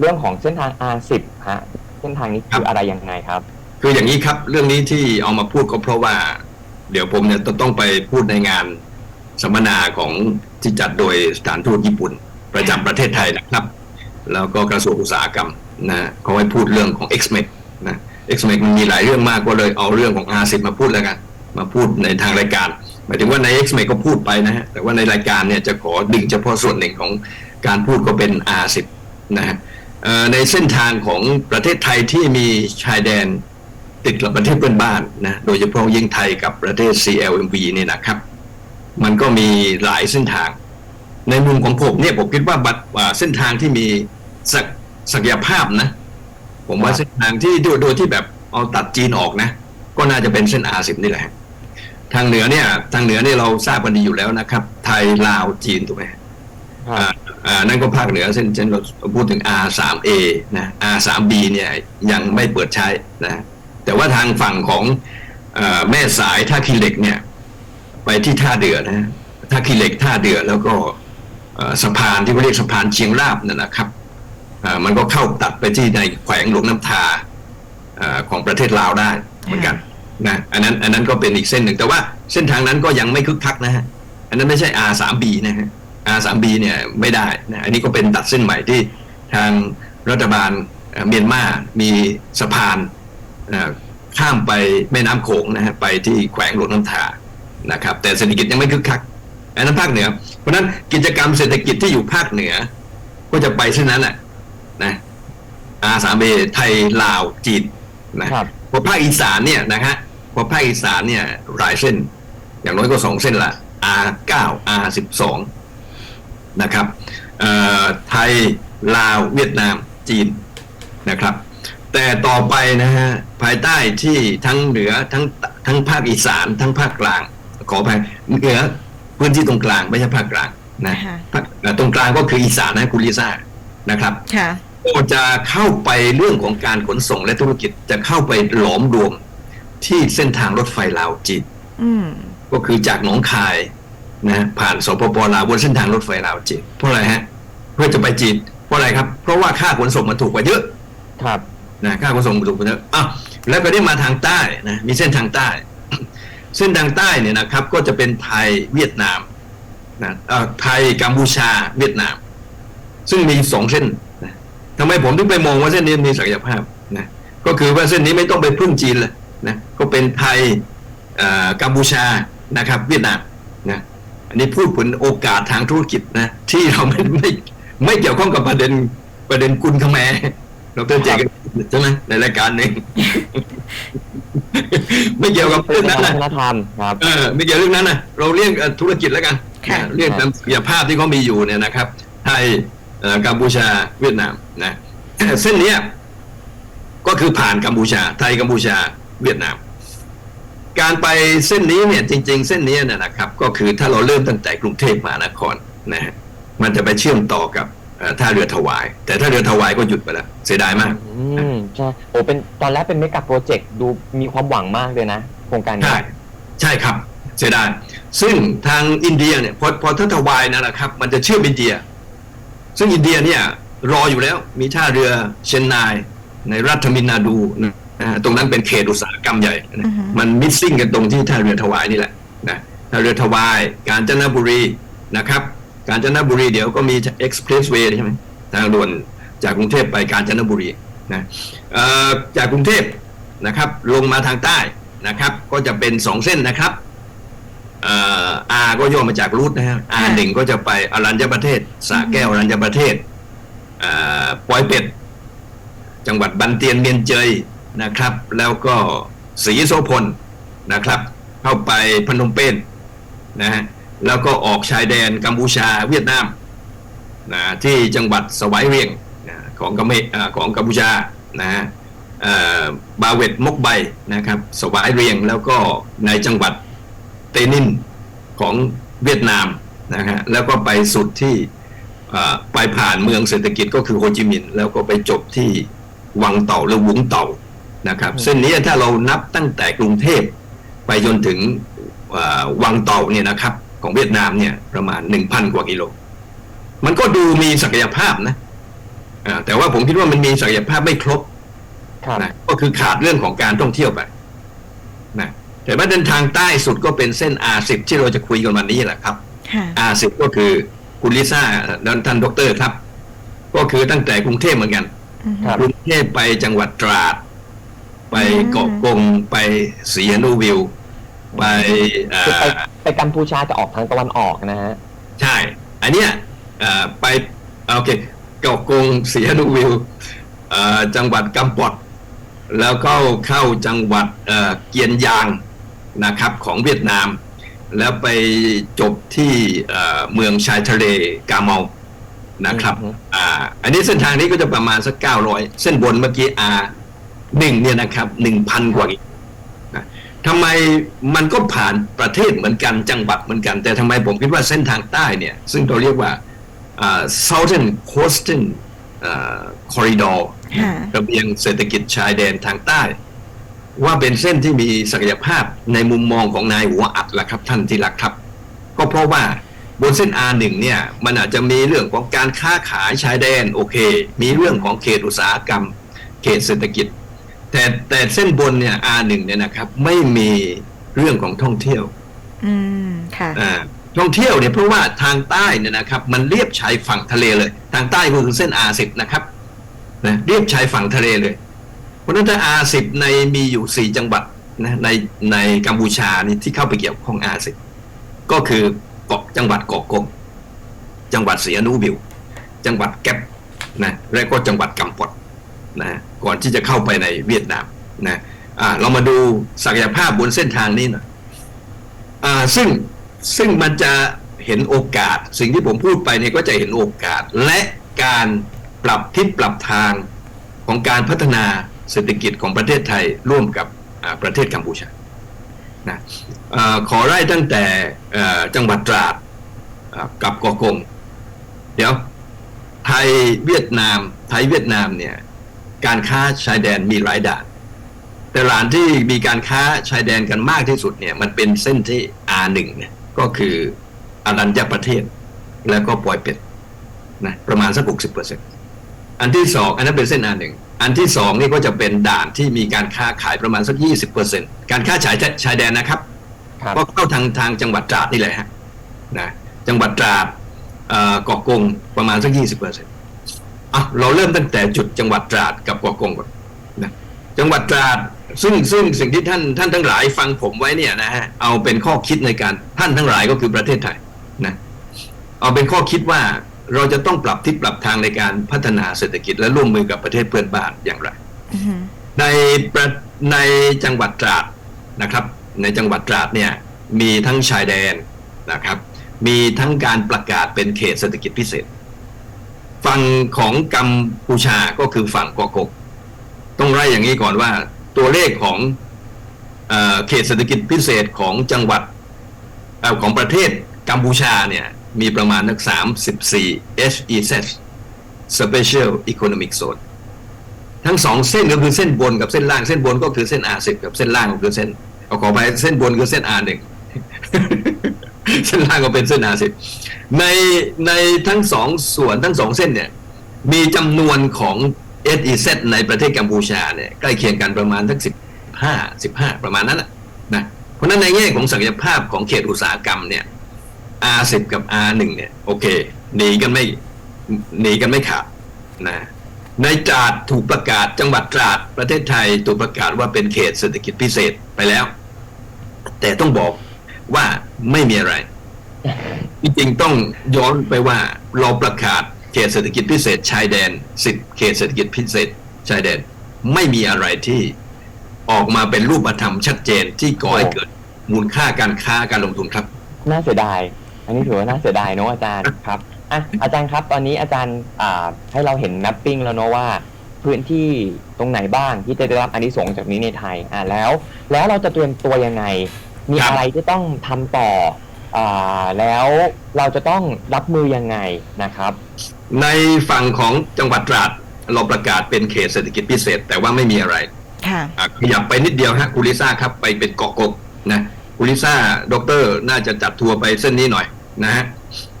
เรื่องของเส้นทาง R10 ฮะเส้นทางนี้คืออะไรยังไงครับ คืออย่างนี้ครับ เรื่องนี้ที่เอามาพูดก็เพราะว่า เดี๋ยวผมเนี่ยต้องไปพูดในงานสัมมนาของที่จัดโดยสถานทูตญี่ปุ่น ประจำประเทศไทยนะครับ แล้วก็กระทรวงอุตสาหกรรมนะเขาให้พูดเรื่องของ x m e c นะ x m e c มันมีหลายเรื่องมากก็เลยเอาเรื่องของ R10 มาพูดแล้วกัน มาพูดในทางรายการหมายถึงว่าใน x m e c ก็พูดไปนะฮะแต่ว่าในรายการเนี่ยจะขอดึงเฉพาะส่วนหนึ่งของการพูดก็เป็น R10 นะฮะเอ่อ ในเส้นทางของประเทศไทยที่มีชายแดนติดกับประเทศเพื่อนบ้านนะโดยเฉพาะยิ่งไทยกับประเทศ CLMV เนี่ยนะครับ มันก็มีหลายเส้นทาง ในมุมของผมเนี่ยผมคิดว่าบัตรอ่าเส้นทางที่มีศักศักยภาพนะ ผมว่าครับเส้นทางที่โดยโดยที่แบบเอาตัดจีนออกนะ ก็น่าจะเป็นเส้น R10 นี่แหละ ทางเหนือเนี่ย ทางเหนือเนี่ยเราทราบกันดีอยู่แล้วนะครับ ไทยลาวจีนถูกไหมครับอ่าอ่า นั่นก็ภาคเหนือเช่นเช่นเราพูดถึง R3A นะ R3B เนี่ยยังไม่เปิดใช้นะแต่ว่าทางฝั่งของอแม่สายท่าขีเหล็กเนี่ยไปที่ท่าเดือนะท่าขีเหล็กท่าเดือแล้วก็สะพานที่เขาเรียกสะพานเชียงราบนั่นนะครับมันก็เข้าตัดไปที่ในแขวงหลวงน้ำทาอของประเทศลาวได้เหมือนกันนะอันนั้นอันนั้นก็เป็นอีกเส้นหนึ่งแต่ว่าเส้นทางนั้นก็ยังไม่คึกคักนะฮะอันนั้นไม่ใช่ R3B นะฮะ R3B เนี่ยไม่ได้นะอันนี้ก็เป็นตัดเส้นใหม่ที่ทางรัฐบาลเอ่อเมียนมามีสะพานเอ่อข้ามไปแม่น้ำโขงนะฮะไปที่แขวงหลวงน้ำทานะครับ แต่เศรษฐกิจยังไม่คึกคักอันนั้นภาคเหนือ เพราะฉะนั้นกิจกรรมเศรษฐกิจที่อยู่ภาคเหนือ ก็จะไปเช่นนั้นแหละนะ R3B ไทยลาวจีนนะครับพอภาคอีสานเนี่ยนะฮะพอภาคอีสานเนี่ยหลายเส้น อย่างน้อยก็สองเส้นละ R9 R12 นะครับเอ่อไทยลาวเวียดนามจีนนะครับ แต่ต่อไปนะฮะภายใต้ที่ทั้งเหนือทั้งทั้งภาคอีสาน ทั้งภาคกลาง ขออภัยเหนือพื้นที่ตรงกลางไม่ใช่ภาคกลางนะค่ะภาคเอ่อตรงกลางก็คืออีสานนะคุณลิซ่านะครับค่ะก็จะเข้าไปเรื่องของการขนส่งและธุรกิจจะเข้าไปหลอมรวมที่เส้นทางรถไฟลาวจีนอืมก็คือจากหนองคาย นะผ่านสปปลาวบนเส้นทางรถไฟลาวจีนเพราะอะไรฮะเพื่อจะไปจีนเพราะอะไรครับ เพราะว่าค่าขนส่งมันถูกกว่าเยอะครับนะค่าขนส่งมันถูกกว่าเยอะอ้าวแล้วก็ได้มาทางใต้นะมีเส้นทางใต้ เส้นทางใต้เนี่ยนะครับ ก็จะเป็นไทยเวียดนามนะเอ่อไทยกัมพูชาเวียดนาม ซึ่งมีสองเส้นนะทำไมผมถึงไปมองว่าเส้นนี้มีศักยภาพนะก็คือว่าเส้นนี้ไม่ต้องไปพึ่งจีนเลยนะก็เป็นไทยเอ่อกัมพูชานะครับ เวียดนามนะ อันนี้พูดผลโอกาสทางธุรกิจนะ ที่เราไม่ไม่ไม่เกี่ยวข้องกับประเด็นประเด็นกุลขแมดรเจกันใช่ไหมในรายการหนึ่งไม่เกี่ยวกับเป็เรื่นองนั้นวันะฒนธรรมครับเออไม่เกี่ยวเรื่องนั้นนะเราเรียกเอ่อธุรกิจแล้วกันค่ะนะเรียกตามศักยภาพที่เขามีอยู่เนี่ยนะครับ ไทยเอ่อกัมพูชาเวียดนามนะเส้นเนี้ยก็คือผ่านกัมพูชา ไทยกัมพูชาเวียดนาม การไปเส้นนี้เนี่ยจริง ๆ เส้นนี้เนี่ยนะครับ ก็คือถ้าเราเริ่มตั้งแต่กรุงเทพมหานครนะฮะมันจะไปเชื่อมต่อกับเอ่อท่าเรือถวาย แต่ท่าเรือถวายก็หยุดไปแล้วเสียดายมาก อืมใช่โอ้เป็นตอนแรกเป็นเมกะโปรเจกต์ดูมีความหวังมากเลยนะ โครงการนี้ใช่ใช่ครับ เสียดาย ซึ่งทางอินเดียเนี่ยพอพอทัตวายนั่นแหละครับ มันจะเชื่อมอินเดีย ซึ่งอินเดียเนี่ยรออยู่แล้วมีท่าเรือเชนนายในรัฐมินนาดูนะฮะ ตรงนั้นเป็นเขตอุตสาหกรรมใหญ่นะอือฮึมันมิสซิ่งกันตรงที่ท่าเรือถวายนี่แหละนะท่าเรือถวาย กาญจนบุรีนะครับ กาญจนบุรีเดี๋ยวก็มีเอ็กซ์เพรสเวย์ใช่ไหมทางด่วนจากกรุงเทพไปกาญจนบุรีนะเอ่อจากกรุงเทพนะครับลงมาทางใต้นะครับ ก็จะเป็นสองเส้นนะครับเอ่ออาก็ย่อมาจากรูทนะฮะอาหนึ่งก็จะไปอรัญญประเทศสระแก้วอรัญญประเทศเอ่อปอยเป็ด จังหวัดบันเตียนเมียนเจย นะครับ แล้วก็ศรีโสพลนะครับ เข้าไปพนมเปญนะฮะแล้วก็ออกชายแดนกัมพูชาเวียดนามนะที่จังหวัดสวายเรียงนะของกัมของกัมพูชานะฮะบาเวตมกใบนะครับสวายเรียงแล้วก็ในจังหวัดเตนินของเวียดนามนะฮะแล้วก็ไปสุดที่ไปผ่านเมืองเศรษฐกิจก็คือโฮจิมินห์แล้วก็ไปจบที่วังเต่าหรือวุงเต่า นะครับอืมเส้นนี้ถ้าเรานับตั้งแต่กรุงเทพไปจนถึงอ่าวังเต่าเนี่ยนะครับ ของเวียดนามเนี่ยประมาณหนึ่งพันกว่ากิโล มันก็ดูมีศักยภาพนะอ่าแต่ว่าผมคิดว่ามันมีศักยภาพไม่ครบครับนะก็คือขาดเรื่องของการท่องเที่ยวไปนะแต่ว่าเดินทางใต้สุดก็เป็นเส้น R10 ที่เราจะคุยกันวันนี้แหละครับค่ะ R10 ก็คือคุณลิซ่าและท่านดรครับ ก็คือตั้งแต่กรุงเทพเหมือนกันอืมครับกรุงเทพไปจังหวัดตราด ไปอืมเกาะกงไปศรีอนุวิว ไปเอ่คือไปอไปกัมพูชาจะออกทางตะวันออกนะฮะ ใช่ อันเนี้ยเอ่อไปโอเคเกาะกงศรีอนุวิวเอ่อจังหวัดกัมปอดแล้วก็เข้าจังหวัดเอ่อเกียนยางนะครับของเวียดนาม แล้วไปจบที่เอ่อเมืองชายทะเลกาเมานะครับอือฮึอ่า อันนี้เส้นทางนี้ก็จะประมาณสักเก้าร้อยเส้นบนเมื่อกี้อา หนึ่งเนี่ยนะครับหนึ่งพันกว่าอีกนะทำไมมันก็ผ่านประเทศเหมือนกันจังหวัดเหมือนกัน แต่ทำไมผมคิดว่าเส้นทางใต้เนี่ย ซึ่งเราเรียกว่าอ่า southern coastal อ่า corridor ค่ะระเบียงเศรษฐกิจชายแดนทางใต้ ว่าเป็นเส้นที่มีศักยภาพในมุมมองของนายหัวอัดล่ะครับท่านที่รักครับ ก็เพราะว่าบนเส้น R1 เนี่ย มันอาจจะมีเรื่องของการค้าขายชายแดนโอเค มีเรื่องของเขตอุตสาหกรรม เขตเศรษฐกิจ แต่แต่เส้นบนเนี่ย R1 เนี่ยนะครับ ไม่มีเรื่องของท่องเที่ยว อืมค่ะอ่าท่องเที่ยวเนี่ยเพราะว่าทางใต้เนี่ยนะครับ มันเรียบชายฝั่งทะเลเลย ทางใต้ก็คือเส้น R10 นะครับนะเรียบชายฝั่งทะเลเลย เพราะฉะนั้นถ้า R10 ในมีอยู่4จังหวัดนะในในกัมพูชานี่ที่เข้าไปเกี่ยวข้อง R10 ก็คือเกาะจังหวัดเกาะกงจังหวัดสีอนุวิว จังหวัดแก๊ปนะและก็จังหวัดกัมปอด นะก่อนที่จะเข้าไปในเวียดนามนะอ่าเรามาดูศักยภาพบนเส้นทางนี้หน่อยอ่าซึ่งซึ่งมันจะเห็นโอกาส สิ่งที่ผมพูดไปเนี่ยก็จะเห็นโอกาส และการปรับทิศปรับทางของการพัฒนาเศรษฐกิจของประเทศไทยร่วมกับประเทศกัมพูชานะอขอไล่ตั้งแต่จังหวัดตราดกับกาะกง เดี๋ยวไทยเวียดนาม ไทยเวียดนามเนี่ย การค้าชายแดนมีหลายด่าน แต่ร้านที่มีการค้าชายแดนกันมากที่สุดเนี่ยมันเป็นเส้นที่ R1 เนี่ยก็คืออารัญญประเทศ แล้วก็ปอยเป็ดนะประมาณสักหกสิบเปอร์เซ็นอันที่สองอันนั้นเป็นเส้น R1 อันที่สองนี่ก็จะเป็นด่านที่มีการค้าขายประมาณสักยี่สิบเปอร์เซ็นการค้าขายชายแดนนะครับครับก็เข้าทางทางจังหวัดตราดนี่แหละฮะนะจังหวัดตราดเอ่อเกาะกงประมาณสักยี่สิบเปอร์เซ็นต์ อะเราเริ่มตั้งแต่จุดจังหวัดตราดกับเกาะกงก่อนนะจังหวัดตราดซึ่งซึ่งสิ่งที่ท่านท่านทั้งหลายฟังผมไว้เนี่ยนะฮะเอาเป็นข้อคิดในการท่านทั้งหลายก็คือประเทศไทยนะเอาเป็นข้อคิดว่าเราจะต้องปรับทิศปรับทางในการพัฒนาเศรษฐกิจและร่วมมือกับประเทศเพื่อนบ้านอย่างไรอืมในประในจังหวัดตราดนะครับ ในจังหวัดตราดเนี่ยมีทั้งชายแดนนะครับ มีทั้งการประกาศเป็นเขตเศรษฐกิจพิเศษ ฝั่งของกัมพูชาก็คือฝั่งเกาะกงต้องไล่อย่างนี้ก่อนว่า ตัวเลขของเอเขตเศรษฐกิจพิเศษของจังหวัดอของประเทศกัมพูชาเนี่ยมีประมาณนัก 34 HEZ Special Economic Zone ทั้งสองเส้นก็คือเส้นบนกับเส้นล่าง เส้นบนก็คือเส้น R10 กับเส้นล่างก็คือเส้นเอาขอไปเส้นบนคือเส้น R1 เส้นล่างก็เป็นเส้น R10 ในในทั้งสองส่วนทั้งสองเส้นเนี่ยมีจำนวนของ SEZ ในประเทศกัมพูชาเนี่ยใกล้เคียงกันประมาณทั้งสิบห้าสิบห้าประมาณนั้นนะเพราะฉะนั้นในแง่ของศักยภาพของเขตอุตสาหกรรมเนี่ย R10 กับ R1 เนี่ยโอเคหนีกันไม่หนีกันไม่ขาดนะในตราดถูกประกาศจังหวัดตราดประเทศไทยถูกประกาศว่าเป็นเขตเศรษฐกิจพิเศษไปแล้ว แต่ต้องบอกว่า ไม่มีอะไร จริงๆต้องย้อนไปว่าเราประกาศเขตเศรษฐกิจพิเศษชายแดนสิบเขตเศรษฐกิจพิเศษชายแดน ไม่มีอะไรที่ออกมาเป็นรูปธรรมชัดเจนที่ก่อให้เกิดมูลค่าการค้าการลงทุนครับ น่าเสียดาย อันนี้ถือว่าน่าเสียดายเนอะอาจารย์ครับอะอาจารย์ครับตอนนี้อาจารย์ให้เราเห็นแมปปิ้งแล้วเนอะว่า พื้นที่ตรงไหนบ้างที่จะได้รับอานิสงส์จากนี้ในไทยอ่าแล้ว แล้วเราจะเตรียมตัวยังไง มีครับ อะไรที่ต้องทำต่ออ่าแล้วเราจะต้องรับมือยังไงนะครับ ในฝั่งของจังหวัดตราดเราประกาศเป็นเขตเศรษฐกิจพิเศษ แต่ว่าไม่มีอะไรค่ะ อะขยับไปนิดเดียวฮะคุณลิซ่าครับไปเป็นเกาะกบนะคุณลิซ่าดอกเตอรน่าจะจัดทัวร์ไปเส้นนี้หน่อยนะฮะ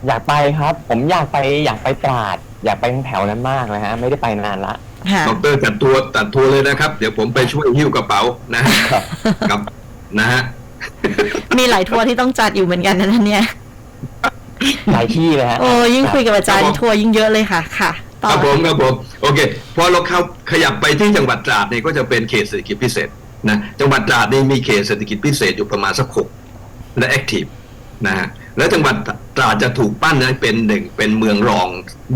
อยากไปครับ ผมอยากไปอยากไปตราด อยากไปแถวนั้นมากเลยฮะไม่ได้ไปนานละ ค่ะ ดอกเตอรจัดตัวตัดทัวร์เลยนะครับ เดี๋ยวผมไปช่วยหิ้วกระเป๋านะฮะครับกับนะฮะ มีหลายทัวร์ที่ต้องจัดอยู่เหมือนกันนะเนี่ย หลายที่เลยฮะโอ้ยิ่งคุยกับอาจารครัย์บผมทัวร์ยิ่งเยอะเลยค่ะ ค่ะคต่อรับผมครับผมโอเคพอเราเข้าขยับไปที่จังหวัดตราดเนี่ยก็จะเป็นเขตเศรษฐกิจพิเศษนะจังหวัดตราดนี่มีเขตเศรษฐกิจพิเศษอยู่ประมาณสักหกและแอคทีฟนะฮะแล้วจังหวัดตราดจะถูกปั้นนั้นเป็นหนึ่งเป็นเมืองรอง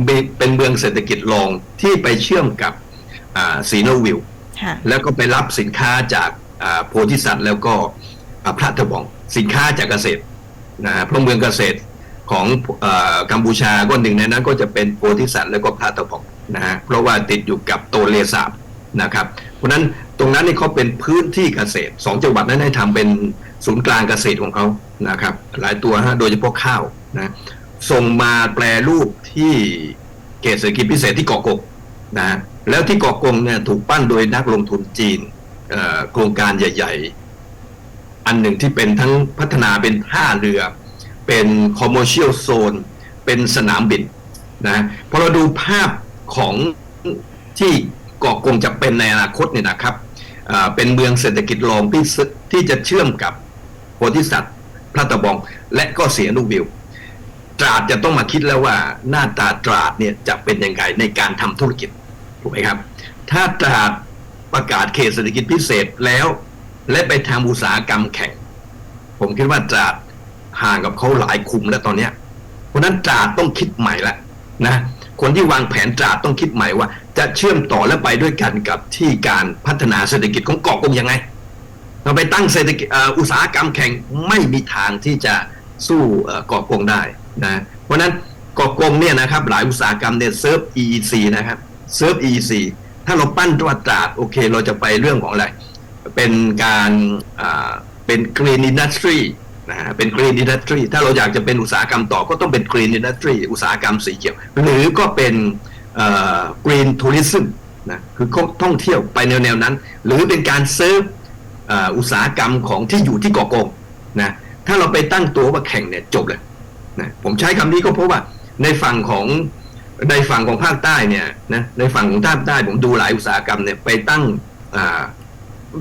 เป็นเป็นเมืองเศรษฐกิจรองที่ไปเชื่อมกับอ่าซีโนวิลค่ะแล้วก็ไปรับสินค้าจากอ่าโพธิสัตว์แล้วก็อ่า พระทบองสินค้าจากเกษตรนะฮะเพราะเมืองเกษตรของอกัมพูชาก็หนึ่งในนั้นก็จะเป็นโพธิสัตว์แล้วก็พระทบองนะฮะเพราะว่าติดอยู่กับโตเลสาบนะครับ เพราะนั้นตรงนั้นนี่เขาเป็นพื้นที่เกษตรสองจังหวัดนั้นได้ทำเป็นศูนย์กลางเกษตรของเขานะครับ หลายตัวฮะโดยเฉพาะข้าวนะส่งมาแปรรูปที่เขตเศรษฐกิจพิเศษที่เกาะกกนะแล้วที่เกาะกงเนี่ยถูกปั้นโดยนักลงทุนจีนโครงการใหญ่ ๆ อันหนึ่งที่เป็นทั้งพัฒนาเป็นท่าเรือ เป็น commercial zone เป็นสนามบินนะพอเราดูภาพของที่เกาะกงจะเป็นในอนาคตเนี่ยนะครับเป็นเมืองเศรษฐกิจรองที่ที่จะเชื่อมกับโพธิสัตว์พระตะบองและก็เสียนุวิว ตราดจะต้องมาคิดแล้วว่าหน้าตาตราดเนี่ยจะเป็นยังไงในการทำธุรกิจถูกไหมครับ ถ้าตราดประกาศเขตเศรษฐกิจพิเศษแล้ว และไปทำอุตสาหกรรมแข่ง ผมคิดว่าตราดห่างกับเขาหลายคุมแล้วตอนเนี้ยเพราะนั้นตราดต้องคิดใหม่ละนะคนที่วางแผนตราดต้องคิดใหม่ว่า จะเชื่อมต่อและไปด้วยกันกับที่การพัฒนาเศรษฐกิจของเกาะกงยังไง เราไปตั้งเศรษฐกิจอุตสาหกรรมแข่งไม่มีทางที่จะสู้เกาะกงได้นะเพราะฉะนั้นเกาะกงเนี่ยนะครับหลายอุตสาหกรรมเนี่ยเซิร์ฟ EEC นะครับเซิร์ฟ EEC ถ้าเราปั้นตัวตราดโอเค เราจะไปเรื่องของอะไร เป็นการเป็น green industry นะฮะเป็น green industry ถ้าเราอยากจะเป็นอุตสาหกรรมต่อก็ต้องเป็น green industry อุตสาหกรรมสีเขียว หรือก็เป็นเอ่อ green tourism นะคือท่องเที่ยวไปแนวแนวๆนั้น หรือเป็นการเซิร์ฟอุตสาหกรรมของที่อยู่ที่เกาะกงนะถ้าเราไปตั้งตัวว่าแข่งเนี่ยจบเลยนะผมใช้คำนี้ก็เพราะว่าในฝั่งของในฝั่งของภาคใต้เนี่ยนะในฝั่งของภาคใต้ผมดูหลายอุตสาหกรรมเนี่ยไปตั้ง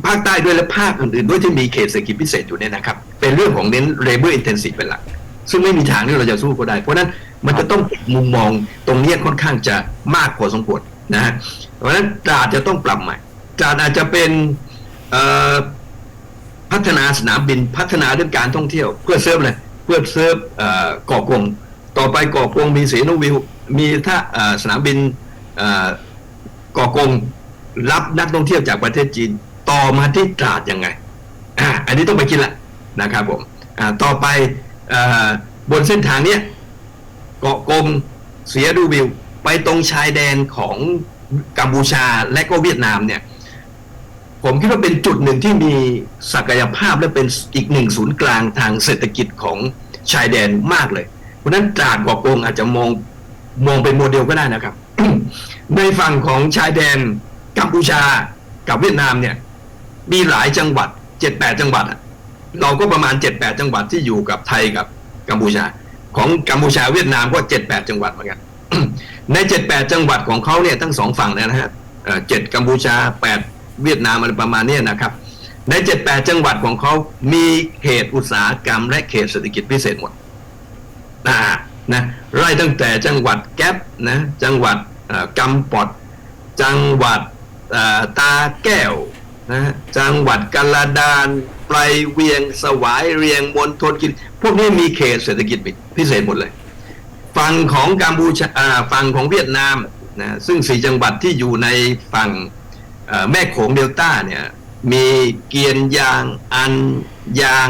ภาคใต้ด้วยและภาคอื่นๆด้วยที่มีเขตเศรษฐกิจพิเศษอยู่เนี่ยนะครับ เป็นเรื่องของเน้น labor intensive เป็นหลัก ซึ่งไม่มีทางที่เราจะสู้เขาได้ เพราะนั้นมันจะต้องมุมมองตรงเนี้ยค่อนข้างจะมากพอสมควรนะฮะเพราะนั้นตราดจะต้องปรับใหม่ตราดอาจจะเป็นพัฒนาสนามบินพัฒนาเรื่องการท่องเที่ยว เพื่อเซิร์ฟเลยเพื่อเซิร์ฟเก่อกงต่อไปเก่อกงมีเสนวิวมีท่าสนามบินเก่อกงรับนักท่องเที่ยวจากประเทศจีน ต่อมาที่ตราดยังไงอ่าอันนี้ต้องไปคิดละนะครับผมอ่าต่อไปอ่บนเส้นทางเนี้ยเกาะกงเสียดูวิว ไปตรงชายแดนของกัมพูชาและก็เวียดนามเนี่ย ผมคิดว่าเป็นจุดหนึ่งที่มีศักยภาพและเป็นอีกหนึ่งศูนย์กลางทางเศรษฐกิจของชายแดนมากเลย เพราะนั้นตราดกอกงอาจจะมองมองเป็นโมเดลก็ได้นะครับ ในฝั่งของชายแดนกัมพูชากับเวียดนามเนี่ย มีหลายจังหวัดเจ็ดแปดจังหวัดเราก็ประมาณเจ็ดแปดจังหวัดที่อยู่กับไทยกับกัมพูชา ของกัมพูชาเวียดนามก็เจ็ดแปดจังหวัดเหมือนกันในเจ็ดแปดจังหวัดของเขาเนี่ยทั้งสองฝั่งนะฮะเจ็ดกัมพูชาแปดเวียดนามอะไรประมาณนี้นะครับในเจ็ดแปดจังหวัดของเขามีเขตอุตสาหกรรม และเขตเศรษฐกิจพิเศษหมดนะนะไล่ตั้งแต่จังหวัดแก๊ปนะจังหวัดกำปอด จังหวัดตาแก้ว นะจังหวัดกาลาดานไพรเวียงสวายเรียงมณฑลกิน พวกนี้มีเขตเศรษฐกิจพิเศษหมดเลย ฝั่งของกัมพูชาฝั่งของเวียดนามนะซึ่งสี่จังหวัดที่อยู่ในฝั่งแม่โขงเดลต้าเนี่ยมีเกียนยางอันยาง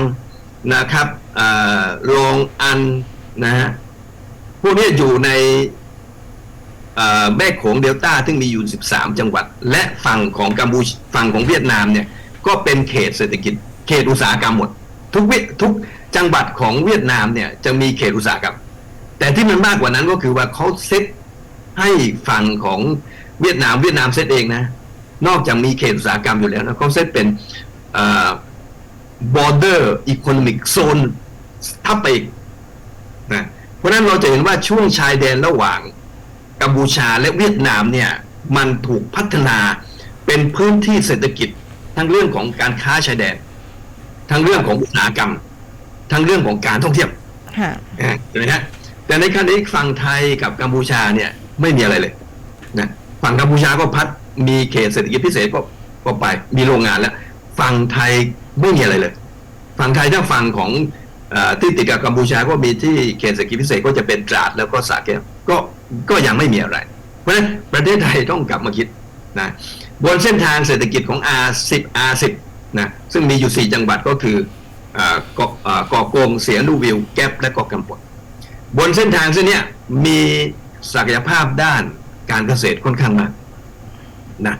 นะครับโรงอันนะฮะพวกนี้อยู่ใน แม่โขงเดลต้าซึ่งมีอยู่ 13 จังหวัด และฝั่งของกัมพูชฝั่งของเวียดนามเนี่ยก็เป็นเขตเศรษฐกิจ เขตอุตสาหกรรมหมด ทุกทุกจังหวัดของเวียดนามเนี่ยจะมีเขตอุตสาหกรรม แต่ที่มันมากกว่านั้นก็คือว่าเขาเซตให้ฝั่งของเวียดนามเวียดนามเซตเองนะ นอกจากมีเขตอุตสาหกรรมอยู่แล้วนะเขาเซตเป็น border economic zone ทับไปอีกนะเพราะนั้นเราจะเห็นว่าช่วงชายแดนระหว่าง กัมพูชาและเวียดนามเนี่ยมันถูกพัฒนาเป็นพื้นที่เศรษฐกิจทั้งเรื่องของการค้าชายแดน ทั้งเรื่องของอุตสาหกรรม ทั้งเรื่องของการท่องเที่ยวค่ะนะเห็นไหมฮะแต่ในขณะนี้ฝั่งไทยกับกัมพูชาเนี่ยไม่มีอะไรเลยนะฝั่งกัมพูชาก็พัดมีเขตเศรษฐกิจพิเศษก็ก็ไปมีโรงงานแล้วฝั่งไทยไม่มีอะไรเลย ฝั่งไทยถ้าฝั่งของเออที่ติดกับกัมพูชาก็มีที่เขตเศรษฐกิจพิเศษก็จะเป็นตราดแล้วก็สาแก้วก็ ก็ยังไม่มีอะไร เพราะฉะนั้นประเทศไทยต้องกลับมาคิดนะบนเส้นทางเศรษฐกิจของ R10 R10 นะซึ่งมีอยู่ 4 จังหวัดก็คือเกาะเอ่อเกาะโกงเสียลูวิว แก๊ปและเกาะกำปดบนเส้นทางเส้นนี้มีศักยภาพด้านการเกษตรค่อนข้างมากนะ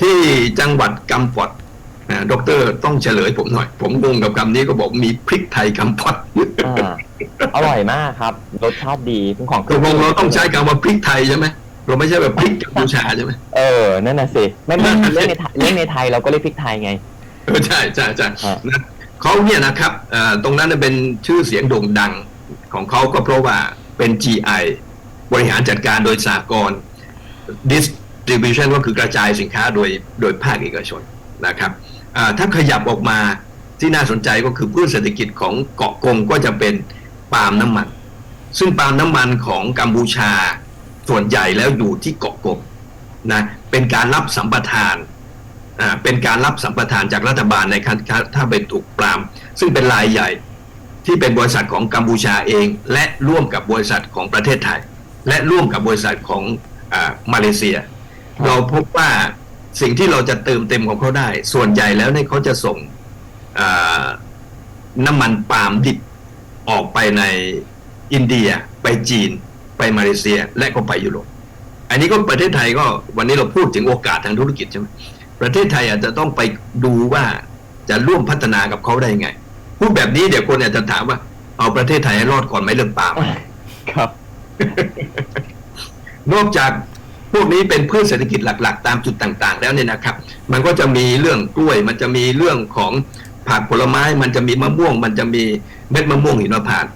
ที่จังหวัดกำปด นะดรต้องเฉลยผมหน่อย ผมงงกับคำนี้ก็บอกมีพริกไทยกำปดอ่าอร่อยมากครับ รสชาติดีเป็นของตกลงเราต้องใช้คำว่าพริกไทยใช่ไหมเราไม่ใช่แบบพริกกัมพูชาใช่ไหมเออ นั่นน่ะสิไม่ไม่เรื่องในไทยเรื่องในไทยเราก็เรียกพริกไทยไงเออใช่ใช่ใช่ฮะนะเขาเนี่ยนะครับเอ่อตรงนั้นเนยเป็นชื่อเสียงโด่งดังของเขาก็เพราะว่าเป็น GI บริหารจัดการโดยสากล distribution ก็คือกระจายสินค้าโดยโดยภาคเอกชน นะครับถ้าขยับออกมาที่น่าสนใจก็คือพืชเศรษฐกิจของเกาะกงก็จะเป็นปาล์มน้ำมัน ซึ่งปาล์มน้ำมันของกัมพูชาส่วนใหญ่แล้วอยู่ที่เกาะกงนะเป็นการรับสัมปทานอ่าเป็นการรับสัมปทานจากรัฐบาลในการถ้าเป็นถูกปราม ซึ่งเป็นรายใหญ่ที่เป็นบริษัทของกัมพูชาเอง และร่วมกับบริษัทของประเทศไทย และร่วมกับบริษัทของอามาเลเซีย เราพบว่า สิ่งที่เราจะเติมเต็มของเขาได้ ส่วนใหญ่แล้วเนี่ยเขาจะส่งอ่าน้ำมันปาล์มดิบออกไปในอินเดีย ไปจีน ไปมาเลเซีย และก็ไปยุโรปอันนี้ก็ประเทศไทยก็วันนี้เราพูดถึงโอกาสทางธุรกิจใช่ไหมประเทศไทยอาจจะต้องไปดูว่าจะร่วมพัฒนากับเขาได้ยังไง พูดแบบนี้เดี๋ยวคนอาจจะถามว่า เอาประเทศไทยให้รอดก่อนไหมเรื่องปาล์มครับ นอกจาก พวกนี้เป็นพืชเศรษฐกิจหลัก ๆ ตามจุดต่างๆ แล้วเนี่ยนะครับ มันก็จะมีเรื่องกล้วย มันจะมีเรื่องของผักผลไม้ มันจะมีมะม่วง มันจะมีเม็ดมะม่วงหินพานต์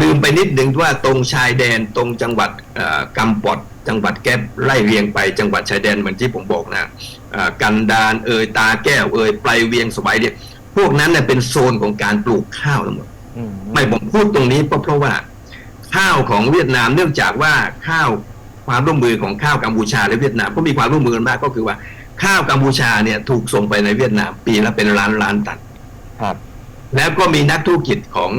ลืมไปนิดนึงว่าตรงชายแดนตรงจังหวัดเอ่อกำปอดจังหวัดแก๊บไล่เรียงไปจังหวัดชายแดนเหมือนที่ผมบอกนะเอ่อกันดานเอยตาแก้วเอยไปลายเวียงสวายเนี่ยพวกนั้นเนี่ยเป็นโซนของการปลูกข้าวทั้งหมดอืมไม่ผมพูดตรงนี้เพราะเพราะว่า ข้าวของเวียดนามเนื่องจากว่าข้าว ความร่วมมือของข้าวกัมพูชาและเวียดนามก็มีความร่วมมือกันมากก็คือว่าข้าวกัมพูชาเนี่ยถูกส่งไปในเวียดนามปีละเป็นล้านล้านตันครับ แล้วก็มีนักธุรกิจของ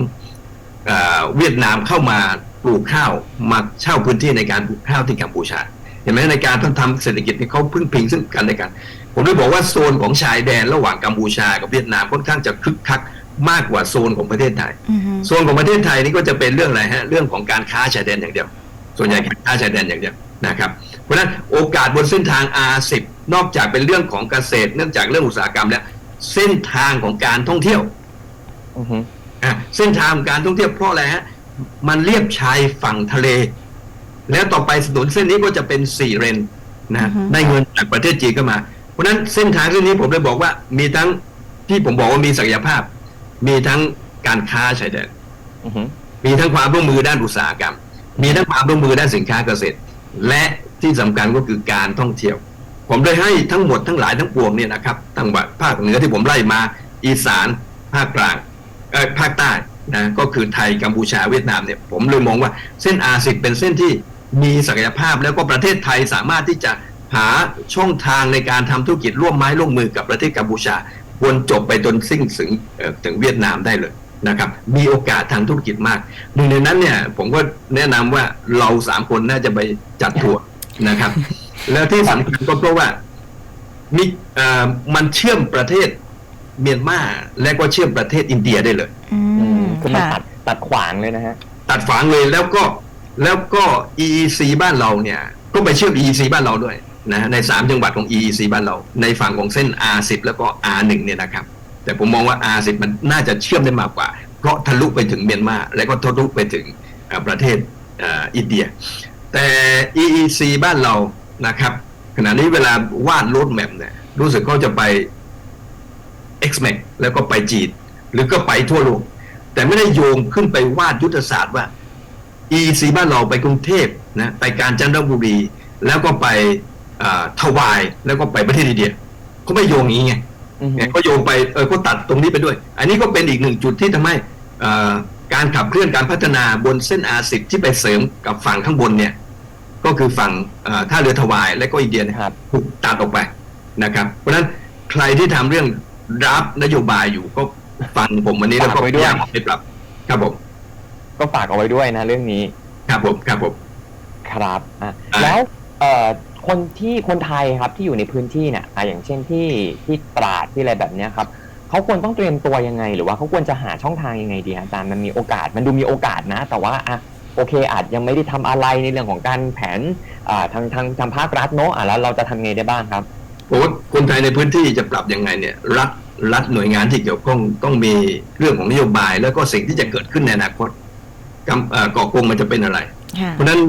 เออเวียดนามเข้ามาปลูกข้าวมาเช่าพื้นที่ในการปลูกข้าวที่กัมพูชา เห็นไหมในการทำเศรษฐกิจนี่เขาพึ่งพิงซึ่งกันและกัน ผมได้บอกว่าโซนของชายแดนระหว่างกัมพูชากับเวียดนามค่อนข้างจะคึกคักมากกว่าโซนของประเทศไทยอือฮึโซนของประเทศไทยนี่ก็จะเป็นเรื่องอะไรฮะเรื่องของการค้าชายแดนอย่างเดียว ส่วนใหญ่การค้าชายแดนอย่างเดียวนะครับ เพราะฉะนั้นโอกาสบนเส้นทาง R10 นอกจากเป็นเรื่องของเกษตร เนื่องจากเรื่องอุตสาหกรรมแล้วเส้นทางของการท่องเที่ยวอือฮึอะเส้นทางการท่องเที่ยวเพราะอะไรฮะมันเรียบชายฝั่งทะเล แล้วต่อไปถนนเส้นนี้ก็จะเป็นสี่เลนนะได้เงินจากประเทศจีนก็มา เพราะฉะนั้นเส้นทางเส้นนี้ผมเลยบอกว่า มีทั้งที่ผมบอกว่ามีศักยภาพ มีทั้งการค้าชายแดนอือฮึมีทั้งความร่วมมือด้านอุตสาหกรรม มีทั้งความร่วมมือด้านสินค้าเกษตร และที่สำคัญก็คือการท่องเที่ยว ผมได้ให้ทั้งหมดทั้งหลายทั้งปวงเนี่ยนะครับตั้งภาคเหนือที่ผมไล่มาอีสานภาคกลางภาคใต้นะก็คือไทยกัมพูชาเวียดนามเนี่ยผมเลยมองว่าเส้นอาสิเป็นเส้นที่มีศักยภาพแล้วก็ประเทศไทยสามารถที่จะหาช่องทางในการทำธุรกิจร่วมไม้ร่วมมือกับประเทศกัมพูชาวนจบไปจนสิ้นถึงถึงเวียดนามได้เลย นะครับมีโอกาสทางธุรกิจมาก หนึ่งในนั้นเนี่ยผมก็แนะนำว่าเราสามคนน่าจะไปจัดทัวร์นะครับ แล้วที่สำคัญก็เพราะว่ามีเอ่อมันเชื่อมประเทศเมียนมาและก็เชื่อมประเทศอินเดียได้เลยอือืมมคือมันค่ะตัดตัดขวางเลยนะฮะตัดฝางเลยแล้วก็แล้วก็ EEC บ้านเราเนี่ย ก็ไปเชื่อม EEC บ้านเราด้วยนะในสามจังหวัดของ EEC บ้านเรา ในฝั่งของเส้น R10 แล้วก็ R1 เนี่ยนะครับ แต่ผมมองว่า R10 มันน่าจะเชื่อมได้มากกว่า เพราะทะลุไปถึงเมียนมา และก็ทะลุไปถึงประเทศอินเดีย แต่ EEC บ้านเรานะครับขณะนี้เวลาวาดโรดแมพเนี่ยรู้สึกเขาจะไป XMAC แล้วก็ไปจีนหรือก็ไปทั่วโลก แต่ไม่ได้โยงขึ้นไปวาดยุทธศาสตร์ว่า EEC บ้านเราไปกรุงเทพนะไปกาญจนบุรี แล้วก็ไปทวายแล้วก็ไปประเทศอินเดียเขาไม่โยงอย่างนี้ไง เนี่ยก็โยงไปเออก็ตัดตรงนี้ไปด้วย อันนี้ก็เป็นอีกหนึ่งจุดที่ทำให้เอ่อการขับเคลื่อนการพัฒนาบนเส้นอาสิที่ไปเสริมกับฝั่งข้างบนเนี่ย ก็คือฝั่งเอ่อท่าเรือถวายและก็อินเดียเนี่ยครับถูกตัดออกไปนะครับ เพราะฉะนั้นใครที่ทำเรื่องรับนโยบายอยู่ก็ฟังผมวันนี้แล้วก็ฝากไว้พด้วยยายามเอาไปปรับ ครับผม ก็ฝากเอาไว้ด้วยนะเรื่องนี้ ครับผมครับผม ครับอะอะแล้วเอ่อ คนที่คนไทยครับที่อยู่ในพื้นที่เนี่ยอะอย่างเช่นที่ที่ตราดที่อะไรแบบเนี้ยครับเขาควรต้องเตรียมตัวยังไง หรือว่าเขาควรจะหาช่องทางยังไงดีอาจารย์มันมีโอกาสมันดูมีโอกาสนะ แต่ว่าอะโอเคอาจยังไม่ได้ทำอะไรในเรื่องของการแผนอ่าทางทางทางภาครัฐเนอะอะแล้วเราจะทำไงได้บ้างครับ ผมว่าคนไทยในพื้นที่จะปรับยังไงเนี่ยรัฐรัฐหน่วยงานที่เกี่ยวข้องต้องมีเรื่องของนโยบาย แล้วก็สิ่งที่จะเกิดขึ้นในอนาคตกำเอ่อก่อกงมันจะเป็นอะไร ค่ะ เพราะฉะนั้น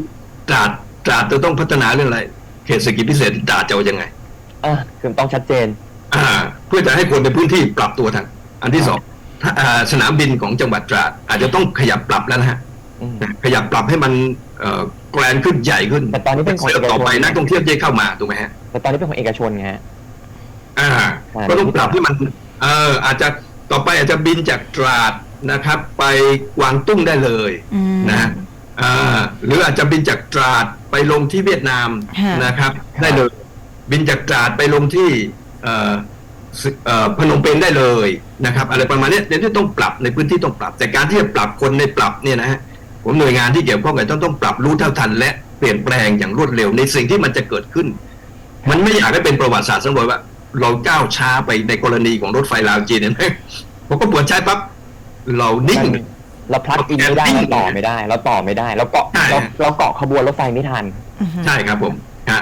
ตราดตราดจะต้องพัฒนาเรื่องอะไร เขตเศรษฐกิจพิเศษตราดจะเอายังไง อะคือต้องชัดเจน อ่า เพื่อจะให้คนในพื้นที่ปรับตัวทันอันที่สองถ้าอ่าสนามบินของจังหวัดตราดอาจจะต้องขยับปรับแล้วนะฮะอืมนะขยับปรับให้มันเอ่อแกรนขึ้นใหญ่ขึ้นแต่ตอนนี้เป็นของเอกชนต่อไปนักท่องเที่ยวจะเข้ามาถูกไหมฮะ แต่ตอนนี้เป็นของเอกชนไงฮะ อ่าอ่า ก็ต้องปรับที่มัน เอออาจจะต่อไปอาจจะบินจากตราดนะครับ ไปกวางตุ้งได้เลยอืมนะอ่าหรืออาจจะบินจากตราด ไปลงที่เวียดนามค่ะนะครับ ได้เลย บินจากตราดไปลงที่เอ่อสเอ่อพนมเปญได้เลยนะครับ อะไรประมาณเนี้ยในที่ต้องปรับในพื้นที่ต้องปรับ แต่การที่จะปรับคนในปรับเนี่ยนะฮะผมหน่วยงานที่เกี่ยวข้องกับต้องต้องปรับรู้เท่าทัน และเปลี่ยนแปลงอย่างรวดเร็วในสิ่งที่มันจะเกิดขึ้น มันไม่อยากให้เป็นประวัติศาสตร์สมมติว่า เราก้าวช้าไปในกรณีของรถไฟลาวจีนเนี่ยนะพอก็เปิดใช้ปั๊บเรานิ่งมัน เราพลัดอินไม่ได้เราต่อไม่ได้ เราต่อไม่ได้ เราเกาะเราเราเกาะขบวนรถไฟไม่ทัน ใช่ครับผมฮะ